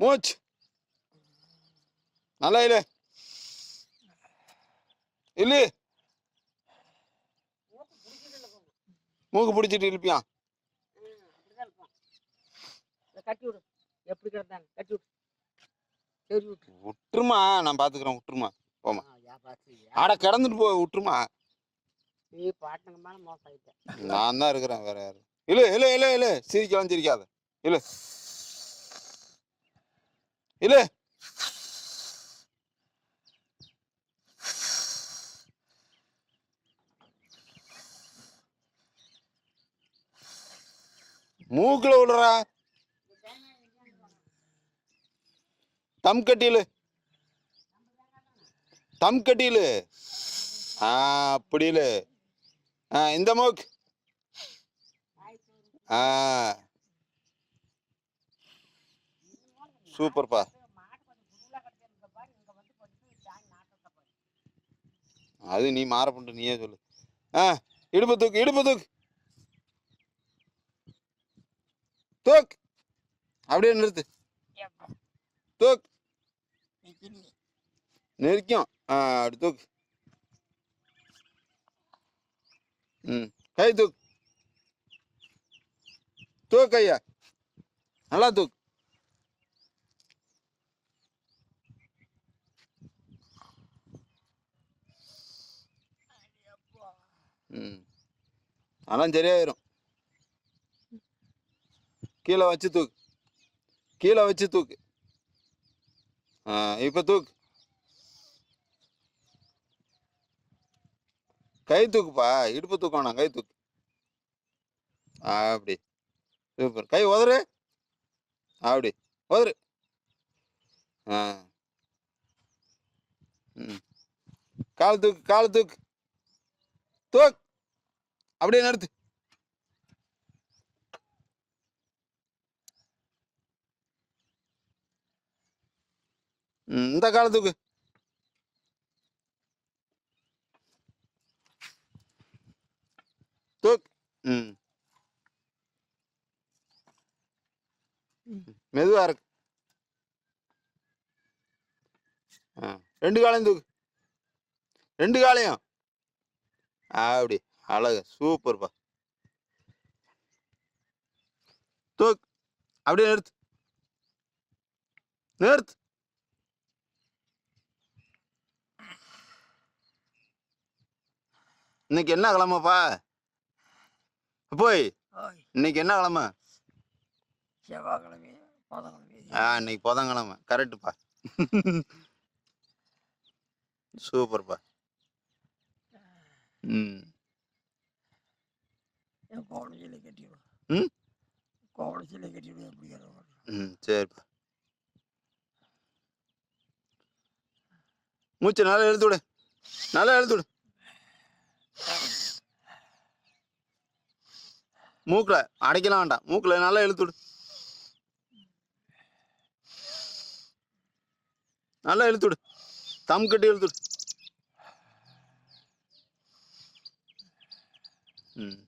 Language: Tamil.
மூச்சு. நல்லா இல்ல இல்ல. மூக்கு பிடிச்சிட்டு இழுப்பியான் அப்படிதான் இருப்பான் இதை கட்டி விடு எப்படி கிடந்தாங்க கட்டி விடு சரி விட்டு விட்டுருமா நான் பாத்துக்கிறேன் விட்டுருமா பாத்து ஆட கிடந்துட்டு போ விட்டுருமா நீ பாட்டுங்க மேல மோசம் ஆயிட்டேன் நான் தான் இருக்கிறேன் வேற யாரு இல்ல இல்ல இல்ல இல்ல சிரிக்கலாம் சிரிக்காத. இல்ல இல்ல மூக்குல விடுறா. தம் கட்டியில. தம் கட்டியில. ஆ அப்படி ஆ இந்த மூக்கு. ஆ. சூப்பர்ப்பா. அது நீ மாற நீயே சொல்லு. ஆ இடுப்பு தூக்கு இடுப்பு தூக்கு. தூக் அப்படியே நிறுத்து. தூக் நெருக்கும் ஆ அப்படி தூக்கு. ம் கை தூக்கு. தூக்கு ஐயா. நல்லா தூக்கு. ம். அதெல்லாம் சரியாயிரும். கீழே வச்சு தூக்கு. கீழே வச்சு தூக்கு. ஆ இப்போ தூக்கு. கை தூக்குப்பா. இடுப்பு தூக்கணும் கை தூக்கு. அப்படி. சூப்பர். கை உதறு. அப்படி. உதறு. ஆ. ம். கால் தூக்கு கால் தூக்கு. தூக்கு. அப்படியே நிறுத்து. இந்த காலத்துக்கு தூக்கு. தூக். ம். மெதுவா இருக்கு. ரெண்டு காலையும் தூக்கு. ரெண்டு காலையும். அப்படி அழகு. சூப்பர்ப்பா தூக். அப்படியே நிறுத்து. நிறுத்து. இன்னைக்கு என்ன கிழமைப்பா? போய். இன்னைக்கு என்ன கிழமை? செவ்வாய்க்கிழமை ஆ இன்னைக்கு புதன்கிழமை. கரெக்டுப்பா சூப்பர்ப்பா ம். என் கோவண சீலை கட்டி விடு ம்? கோவண சீலை கட்டி விடு எப்படி ம் சரிப்பா. மூச்சு நல்லா இழுத்து விடு. நல்லா இழுத்து விடு. மூக்கில் அடைக்கலாம் வேண்டாம். மூக்கில் நல்லா இழுத்து விடு. நல்லா இழுத்து விடு. தம் கட்டி இழுத்து விடு. ம்.